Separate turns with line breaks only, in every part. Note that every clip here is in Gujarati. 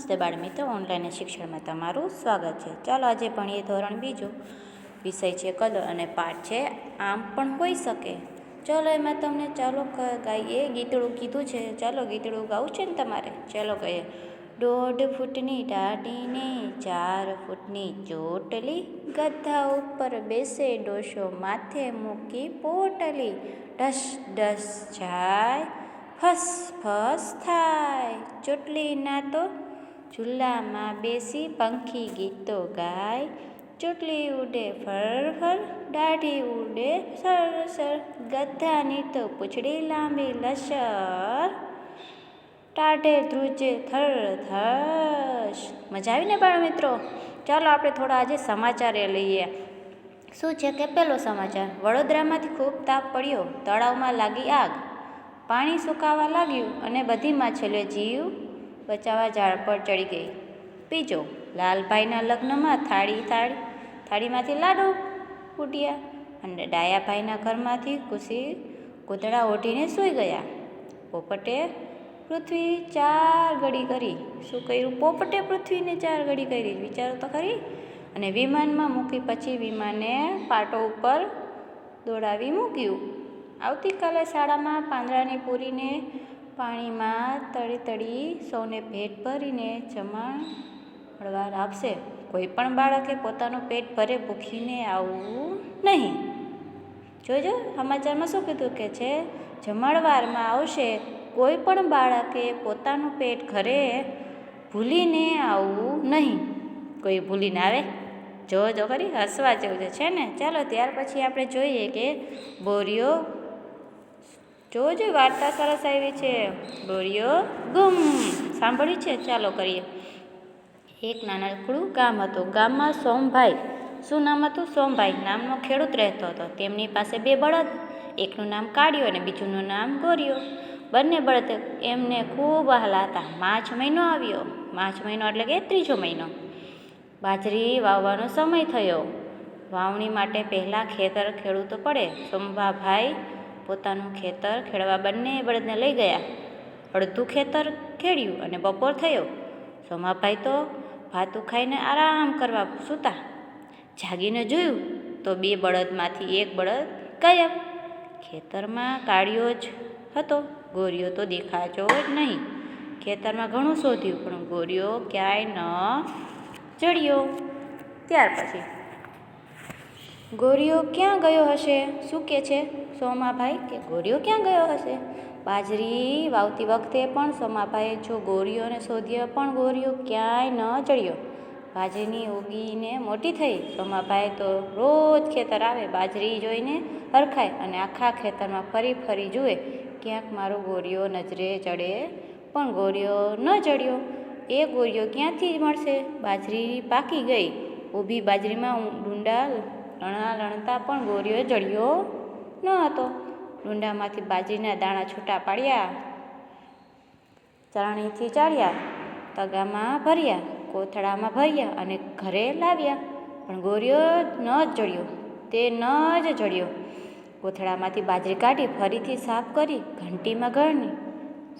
નમસ્તે બાળ મિત્રો ઓનલાઈન શિક્ષણમાં તમારું સ્વાગત છે. ચાલો આજે ભણીએ ધોરણ બીજું. વિષય છે કલર અને પાઠ છે, આમ પણ હોઈ શકે. ચાલો એમાં તમને ચાલો ગાઈએ ગીતડું કીધું છે. ચાલો ગીતડું ગાવું છે ને તમારે? ચાલો કહીએ દોઢ ફૂટની દાઢીને ચાર ફૂટની ચોટલી ગધા ઉપર બેસે ડોશો માથે મૂકી પોટલી. ડસ ડસ જાય, ફસ ફસ થાય. ચોટલીના તો ચૂલામાં બેસી પંખી ગીતો ગાય. ચૂંટલી ઉડે ફર ફર દાઢી ઉડે સર સર ગધાની તો પૂંછડી લાંબી લસર. ટાઢે ધ્રુજે થર થશ મજા આવી ને બાળ મિત્રો? ચાલો આપણે થોડા આજે સમાચાર લઈએ. શું છે કે પહેલો સમાચાર? વડોદરામાંથી ખૂબ તાપ પડ્યો. તળાવમાં લાગી આગ. પાણી સુકાવા લાગ્યું અને બધી માછલીઓ જીવ બચાવવા ઝાડ પર ચડી ગઈ. બીજો, લાલભાઈના લગ્નમાં થાળી થાળી, થાળીમાંથી લાડુ ફૂટ્યા અને ડાયાભાઈના ઘરમાંથી ખુશી કૂતરા ઓઢીને સૂઈ ગયા. પોપટે પૃથ્વી ચાર ઘડી કરી. શું કર્યું? પોપટે પૃથ્વીને ચાર ઘડી કરી. વિચારો તો ખરી. અને વિમાનમાં મૂકી પછી વિમાને પાટો ઉપર દોડાવી મૂક્યું. આવતીકાલે શાળામાં પાંદડાની પૂરીને પાણીમાં તળી તળી સૌને પેટ ભરીને જમાડવાર આપશે. કોઈ પણ બાળકે પોતાનું પેટ ભરે ભૂખીને આવવું નહીં. જોજો, સમાચારમાં શું કીધું કે છે? જમણવારમાં આવશે. કોઈ પણ બાળકે પોતાનું પેટ ઘરે ભૂલીને આવવું નહીં. કોઈ ભૂલીને આવે? જો જો ખરી, હસવા જેવું છે ને? ચાલો, ત્યાર પછી આપણે જોઈએ કે બોરિયો જોજો વાર્તા સરસ આવી છે, બોરિયો ગુમ. સાંભળ્યું છે? ચાલો કરીએ. એક નાનકડું ગામ હતું. ગામમાં સોમભાઈ. શું નામ હતું? સોમભાઈ. નામનો ખેડૂત રહેતો હતો. તેમની પાસે બે બળદ એકનું નામ કાઢ્યું અને બીજુંનું નામ ગોર્યો. બંને બળદ એમને ખૂબ વહાલા હતા. માર્ચ મહિનો આવ્યો. માર્ચ મહિનો એટલે કે ત્રીજો મહિનો. બાજરી વાવવાનો સમય થયો. વાવણી માટે પહેલાં ખેતર ખેડૂતો પડે. સોમભાભાઈ પોતાનું ખેતર ખેડવા બંને બળદને લઈ ગયા. અડધું ખેતર ખેડ્યું અને બપોર થયો. સોમાભાઈ તો ભાતું ખાઈને આરામ કરવા સૂતા. જાગીને જોયું તો બે બળદમાંથી એક બળદ ગાયબ. ખેતરમાં કાળિયો જ હતો, ગોરીઓ તો દેખાજો જ નહીં. ખેતરમાં ઘણું શોધ્યું, પણ ગોરીઓ ક્યાંય ન ચડ્યો. ત્યાર પછી ગોરીઓ ક્યાં ગયો હશે? શું કે છે? સોમાભાઈ કે ગોરીઓ ક્યાં ગયો હશે? બાજરી વાવતી વખતે પણ સોમાભાઈએ જો ગોરીઓને શોધ્યો પણ ગોરીઓ ક્યાંય ન ચડ્યો. બાજરીની ઉગીને મોટી થઈ. સોમાભાઈ તો રોજ ખેતર આવે, બાજરી જોઈને હરખાય અને આખા ખેતરમાં ફરી ફરી જુએ. ક્યાંક મારો ગોરીઓ નજરે ચડે, પણ ગોરીઓ ન ચડ્યો. એ ગોરીઓ ક્યાંથી મળશે? બાજરી પાકી ગઈ. ઊભી બાજરીમાં ડુંડા લણવા લણતા પણ ગોરીઓ જડ્યો ન હતો. ડુંડામાંથી બાજરીના દાણા છૂટા પાડ્યા ચાળણીથી ચાળ્યા, તગામાં ભર્યા, કોથળામાં ભર્યા અને ઘરે લાવ્યા. પણ ગોરીઓ ન જ જડ્યો તે ન જ જડ્યો કોથળામાંથી બાજરી કાઢી ફરીથી સાફ કરી ઘંટીમાં ગળની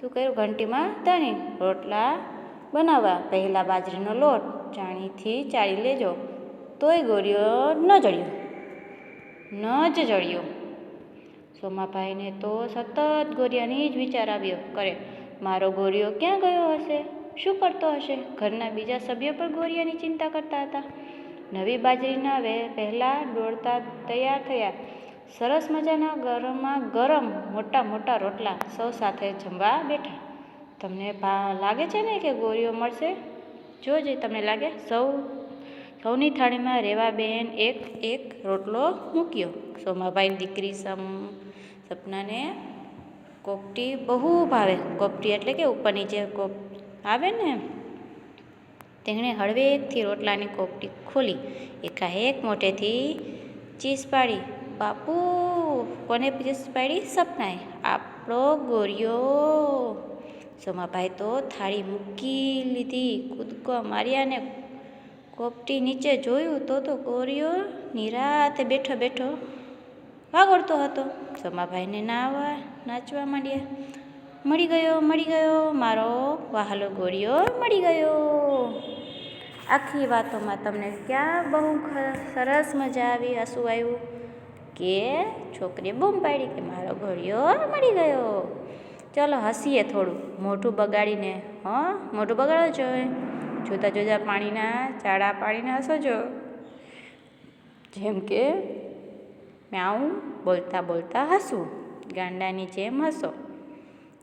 શું કર્યું? ઘંટીમાં તણી રોટલા બનાવવા. પહેલાં બાજરીનો લોટ ચાણીથી ચાળી લેજો. તોય ગોરીઓ ન જળ્યો ન જ જળ્યો સોમાભાઈને તો સતત ગોરિયાની જ વિચાર આવ્યો કરે, મારો ગોરિયો ક્યાં ગયો હશે? શું કરતો હશે? ઘરના બીજા સભ્યો પણ ગોરિયાની ચિંતા કરતા હતા. નવી બાજરીના વે પહેલાં દોડતા તૈયાર થયા. સરસ મજાના ગરમમાં ગરમ મોટા મોટા રોટલા સૌ સાથે જમવા બેઠા. તમને લાગે છે ને કે ગોરીઓ મળશે? જોજે તમને લાગે. સૌ સૌની થાળીમાં રેવાબેન એક એક રોટલો મૂક્યો. સોમાભાઈની દીકરી સમ, સપનાને કોપટી બહુ ભાવે. કોપટી એટલે કે ઉપર નીચે કોપ, આવે ને તેણે હળવેકથી રોટલાની કોપટી ખોલી. એકાએક મોટેથી ચીસ પાડી. બાપુ, કોને ચીસ પાડી? સપનાએ. આપણો ગોરિયો સોમાભાઈ તો થાળી મૂકી લીધી. કૂદકો માર્યા ને કોપટી નીચે જોયું તો તો કોરિયો નિરાતે બેઠો બેઠો વાગડતો હતો. સોમાભાઈને નાવા નાચવા માંડ્યા. મળી ગયો મળી ગયો, મારો વહાલો ગોળિયો મળી ગયો. આખી વાતોમાં તમને ક્યાં બહુ સરસ મજા આવી, હસવું આવ્યું? કે છોકરીએ બૂમ પાડી કે મારો ઘોડિયો મળી ગયો. ચલો હસીએ થોડું, મોઢું બગાડીને. હં, મોઢું બગાડો જોઈએ જુદા જુદા પાણીના ચાળા પાડીને હસજો જેમ કે મ્યાઉ બોલતા બોલતા હસવું ગાંડાની જેમ હસો.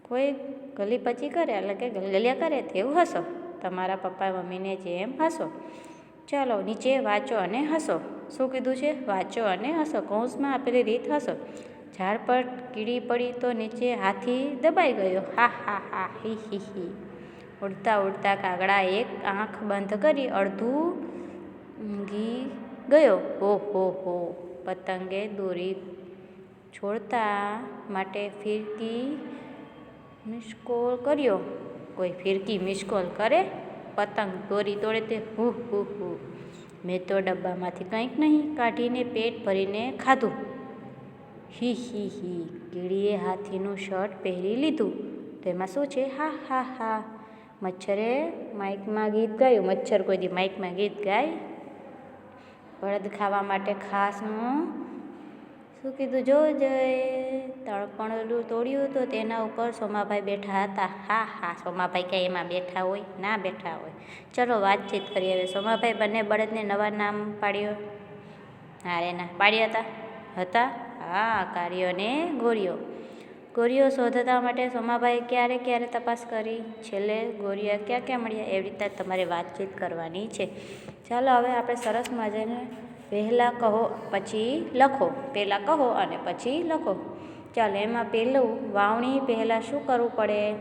કોઈ ગલી પચી કરે એટલે કે ગલગલિયા કરે તેવું હસો. તમારા પપ્પા મમ્મીને જેમ હસો. ચાલો નીચે વાંચો અને હસો. શું કીધું છે? વાંચો અને હસો. કૌંસમાં આપેલી રીત હસો. ઝાડ પર કીડી પડી તો નીચે હાથી દબાઈ ગયો. હા હા હા, હી હી હી. ઉડતા ઉડતા કાગડા એક આંખ બંધ કરી અડધું ઊંઘી ગયો. હો હો હો, પતંગે દોરી છોડતા માટે ફિરકી મિસકોલ કર્યો. કોઈ ફિરકી મિસકોલ કરે? પતંગ દોરી તોડે તે હુ હુ હુ. મેં તો ડબ્બામાંથી કંઈક નહીં કાઢીને પેટ ભરીને ખાધું. હી હી હી, કીડીએ હાથીનું શર્ટ પહેરી લીધું. તો એમાં શું છે? હા હા હા. મચ્છરે માઇકમાં ગીત ગાયું. મચ્છર કોઈ દી માઇકમાં ગીત ગાય. બળદ ખાવા માટે ખાસનું શું કીધું? જોજે તળપણલું તોડ્યું તો તેના ઉપર સોમાભાઈ બેઠા હતા. હા હા, સોમાભાઈ ક્યાં એમાં બેઠા હોય? ના બેઠા હોય. ચલો વાતચીત કરીએ હવે. સોમાભાઈ બંને બળદને નવા નામ પાડ્યો. હા રે ના પાડ્યા હતા? હતા? હા, કાર્યોને ગોળીઓ ગોળીઓ શોધતા માટે સોમાભાઈ ક્યારે ક્યારે તપાસ કરી? છેલ્લે ગોરીઓ ક્યાં ક્યાં મળ્યા? એવી રીતે તમારે વાતચીત કરવાની છે. ચાલો હવે આપણે સરસ મજાને પહેલાં કહો, પછી લખો. પહેલાં કહો અને પછી લખો. ચાલો, એમાં પહેલું વાવણી પહેલાં શું કરવું પડે?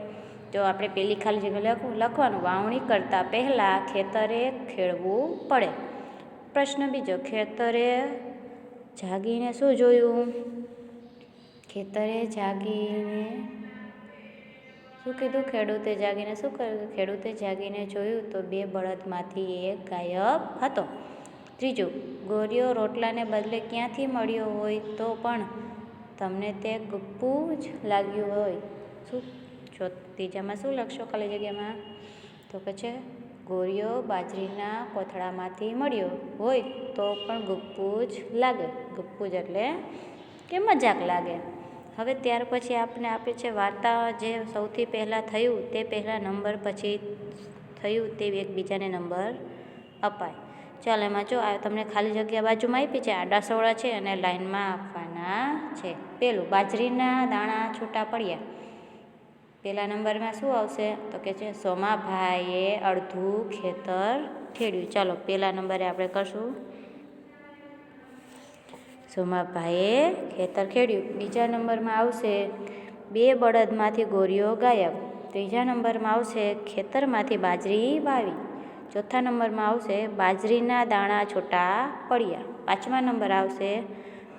તો આપણે પહેલી ખાલી જગ્યા લખવું લખવાનું, વાવણી કરતાં પહેલાં ખેતરે ખેડવું પડે. પ્રશ્ન બીજો, ખેતરે જાગીને શું જોયું? ખેતરે જાગીને શું કીધું ખેડૂતે જાગીને શું કર્યું? ખેડૂતે જાગીને જોયું તો બે બળદમાંથી એક ગાયબ હતો. ત્રીજું, ગોરીઓ રોટલાને બદલે ક્યાંથી મળ્યો હોય તો પણ તમને તે ગુપ્પું જ લાગ્યું હોય. શું? જો ત્રીજામાં શું લખશો ખાલી જગ્યામાં? તો કે છે, ગોરીઓ બાજરીના કોથળામાંથી મળ્યો હોય તો પણ ગુપ્પું જ લાગે. ગુપ્પું જ એટલે કે મજાક લાગે. હવે ત્યાર પછી આપને આપે છે વાર્તા જે સૌથી પહેલાં થયું તે પહેલાં નંબર પછી થયું તે એકબીજાને નંબર અપાય. ચાલ એમાં જો આ તમને ખાલી જગ્યા બાજુમાં આપી છે, આડા સોળા છે અને લાઇનમાં આપવાના છે. પેલું, બાજરીના દાણા છૂટા પડ્યા. પહેલા નંબરમાં શું આવશે? તો કે છે, સોમાભાઈએ અડધું ખેતર ખેડ્યું. ચાલો પહેલા નંબરે આપણે કરશું. સોમાભાઈએ ખેતર ખેડ્યું. બીજા નંબરમાં આવશે બે બળદમાંથી ગોરીઓ ગાયબ. ત્રીજા નંબરમાં આવશે ખેતરમાંથી બાજરી વાવી. ચોથા નંબરમાં આવશે બાજરીના દાણા છૂટા પડ્યા. પાંચમા નંબર આવશે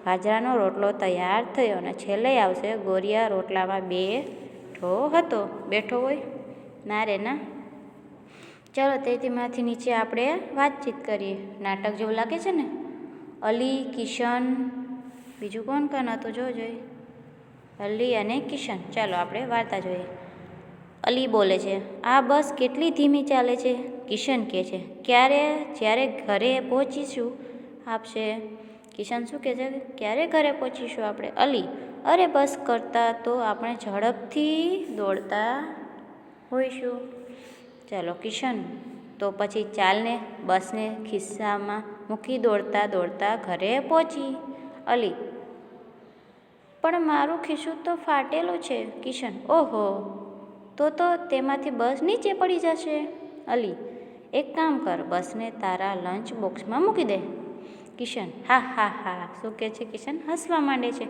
બાજરાનો રોટલો તૈયાર થયો અને છેલ્લે આવશે ગોરિયા રોટલામાં બેઠો હતો. બેઠો હોય? ના રે ના. ચાલો તેમાંથી નીચે આપણે વાતચીત કરીએ. નાટક જેવું લાગે છે ને? અલી, કિશન બીજું કોણ કોણ હતું? જો જોઈ અલી અને કિશન. ચાલો, આપણે વાર્તા જોઈએ. અલી બોલે છે, આ બસ કેટલી ધીમી ચાલે છે? કિશન કહે છે, ક્યારે? જ્યારે ઘરે પહોંચીશું. આપશે. કિશન શું કહે છે? ક્યારે ઘરે પહોંચીશું આપણે? અલી, અરે, બસ કરતાં તો આપણે ઝડપથી દોડતા હોઈશું. ચાલો, કિશન. તો પછી ચાલને, બસને ખિસ્સામાં મૂકી દોડતા દોડતા ઘરે પહોંચી. અલી. પણ મારું ખિસ્સું તો ફાટેલું છે, કિશન. ઓહો, તો તો તેમાંથી બસ નીચે પડી જશે. અલી, એક કામ કર, બસને તારા લંચ બોક્સમાં મૂકી દે. કિશન, હા હા હા. શું કહે છે કિશન? હસવા માંડે છે.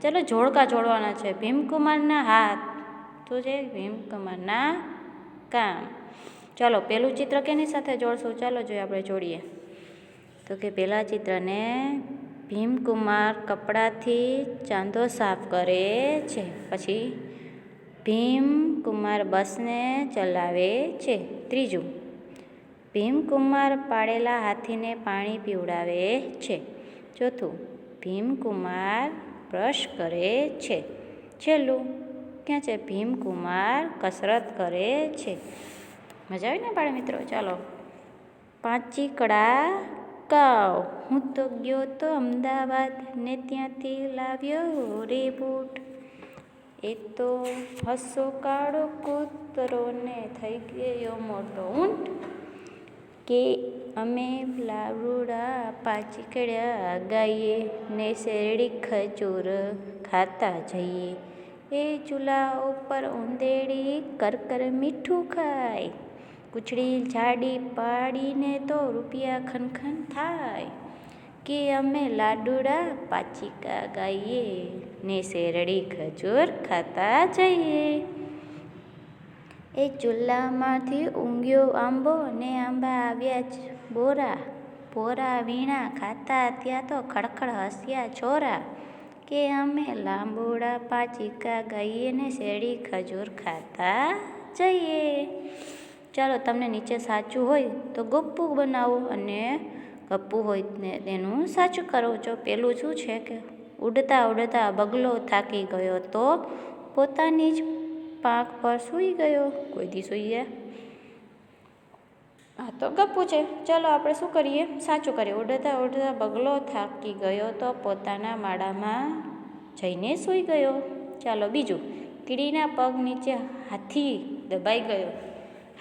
ચલો જોડકા જોડવાના છે. ભીમકુમારના હાથ. તો છે ભીમકુમારના કામ. ચાલો, પેલું ચિત્ર કેની સાથે જોડશું? ચાલો, જોઈએ, આપણે જોડીએ. તો કે પહેલાં ચિત્રને ભીમકુમાર કપડાથી ચાંદો સાફ કરે છે. પછી ભીમકુમાર બસને ચલાવે છે. ત્રીજું, ભીમકુમાર પાડેલા હાથીને પાણી પીવડાવે છે. ચોથું, ભીમકુમાર બ્રશ કરે છે. છેલ્લું, ક્યાં છે? ભીમકુમાર કસરત કરે છે. મજા આવી ને બાળ મિત્રો? ચાલો, પાંચી કડા કાવ હું તો ગયો તો અમદાવાદ ને ત્યાંથી લાવ્યો રે બૂટ એ તો હસો કાળો કૂતરો ને થઈ ગયો મોટો ઊંટ કે અમે લાવડા પાછી કડ્યા ગાઈએ ને શેરડી ખજૂર ખાતા જઈએ. એ ચૂલા ઉપર ઉંદેડી કરકર મીઠું ખાય. કૂચડી જાડી પાડીને તો રૂપિયા ખનખન થાય. કે અમે લાડુડા પાચિકા ગાઈએ, ને શેરડી ખજૂર ખાતા જઈએ. એ ચૂલામાંથી ઊંઘ્યો આંબો ને આંબા આવ્યા જ બોરા. ભોરા વીણા ખાતા ત્યાં તો ખડખડ હસ્યા છોરા. કે અમે લાંબોડા પાચિકા ગાઈએ ને શેરડી ખજૂર ખાતા જઈએ. ચાલો તમને નીચે સાચું હોય તો ગપ્પુ બનાવો અને ગપ્પુ હોય ને તેનું સાચું કરો. છો પેલું શું છે કે ઉડતા ઉડતા બગલો થાકી ગયો તો પોતાની જ પાંખ પર સૂઈ ગયો. કોઈ દી સૂઈએ? હા, તો ગપ્પુ છે. ચલો આપણે શું કરીએ? સાચું કરીએ. ઉડતા ઉડતા બગલો થાકી ગયો તો પોતાના માળામાં જઈને સૂઈ ગયો. ચાલો બીજું. કીડીના પગ નીચે હાથી દબાઈ ગયો.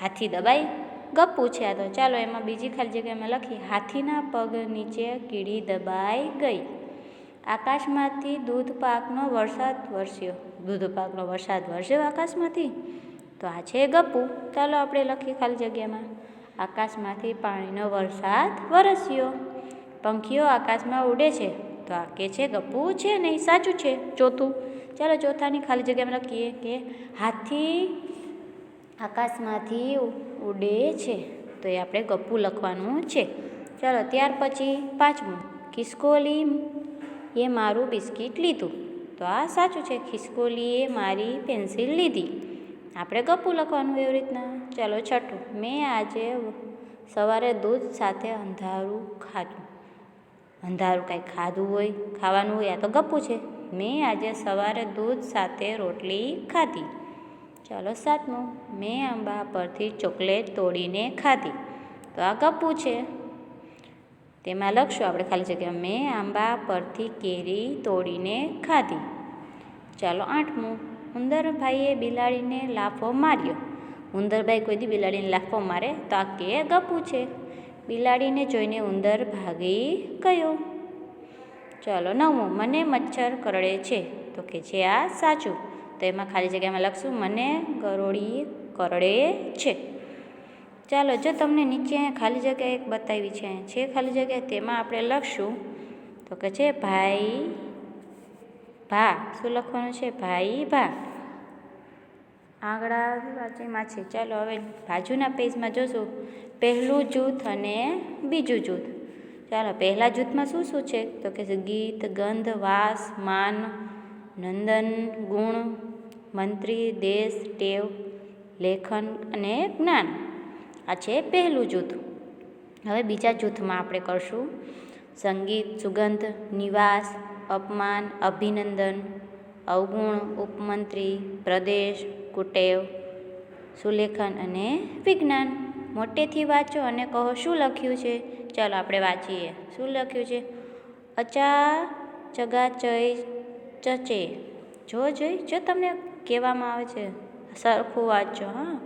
હાથી દબાઈ. ગપ્પુ છે આ તો. ચાલો એમાં બીજી ખાલી જગ્યામાં લખી. હાથીના પગ નીચે કીડી દબાઈ ગઈ. આકાશમાંથી દૂધ પાકનો વરસાદ વરસ્યો. દૂધ પાકનો વરસાદ વરસ્યો આકાશમાંથી? તો આ છે ગપ્પુ. ચાલો આપણે લખીએ ખાલી જગ્યામાં. આકાશમાંથી પાણીનો વરસાદ વરસ્યો. પંખીઓ આકાશમાં ઉડે છે. તો આ કે છે ગપ્પુ? છે નહીં. સાચું છે. ચોથું. ચાલો ચોથાની ખાલી જગ્યામાં લખીએ કે હાથી આકાશમાંથી ઉડે છે. તો એ આપણે ગપ્પુ લખવાનું છે. ચાલો, ત્યાર પછી પાંચમું. ખિસકોલી, એ મારું બિસ્કીટ લીધું. તો આ સાચું છે, ખિસકોલીએ મારી પેન્સિલ લીધી. આપણે ગપ્પુ લખવાનું એવી રીતના? ચાલો, છઠ્ઠું. મેં આજે સવારે દૂધ સાથે અંધારું ખાધું. અંધારું કાંઈ ખાધું હોય, ખાવાનું હોય, આ તો ગપ્પુ છે. મેં આજે સવારે દૂધ સાથે રોટલી ખાધી. ચાલો સાતમું. મેં આંબા પરથી ચોકલેટ તોડીને ખાધી. તો આ ગપ્પુ છે. તેમાં લખશું આપણે ખાલી જગ્યા મેં આંબા પરથી કેરી તોડીને ખાધી. ચાલો આઠમું. ઉંદરભાઈએ બિલાડીને લાફો માર્યો. ઉંદરભાઈ કોઈ દી બિલાડીને લાફો મારે? તો આ કે ગપુ છે. બિલાડીને જોઈને ઉંદર ભાગી ગયો. ચાલો નવમું. મને મચ્છર કરડે છે. તો કે છે આ સાચું. તો એમાં ખાલી જગ્યામાં લખશું, મને ગરોળી કરડે છે. ચાલો, જો તમને નીચે ખાલી જગ્યા એક બતાવી છે છે ખાલી જગ્યા, તેમાં આપણે લખશું, તો કે છે, ભાઈ ભા. શું લખવાનું છે? ભાઈ ભા. આંગળા વાંચીમાં છે. ચાલો, હવે બાજુના પેજમાં જોશું. પહેલું જૂથ અને બીજું જૂથ. ચાલો, પહેલાં જૂથમાં શું શું છે? તો કે છે, ગીત, ગંધ, વાસ, માન, નંદન, ગુણ મંત્રી, દેશ, ટેવ, લેખન અને જ્ઞાન. આ છે પહેલું જૂથ. હવે બીજા જૂથમાં આપણે કરશું. સંગીત, સુગંધ, નિવાસ, અપમાન, અભિનંદન, અવગુણ, ઉપમંત્રી, પ્રદેશ, કુટેવ, સુલેખન અને વિજ્ઞાન. મોટેથી વાંચો અને કહો શું લખ્યું છે? ચાલો આપણે વાંચીએ. શું લખ્યું છે? અચા ચગા ચય ચચે. જો જોઈ, જો તમને કહેવામાં આવે છે? સરખું વાંચો હા.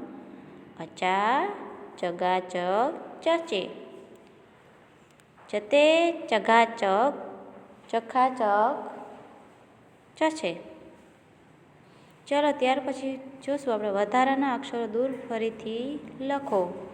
અચા ચગાચક, ચચે. જતે ચગાચક, ચખાચક, ચછે. ચલો, ત્યાર પછી જોશું આપણે વધારાના અક્ષરો દૂર ફરીથી લખો.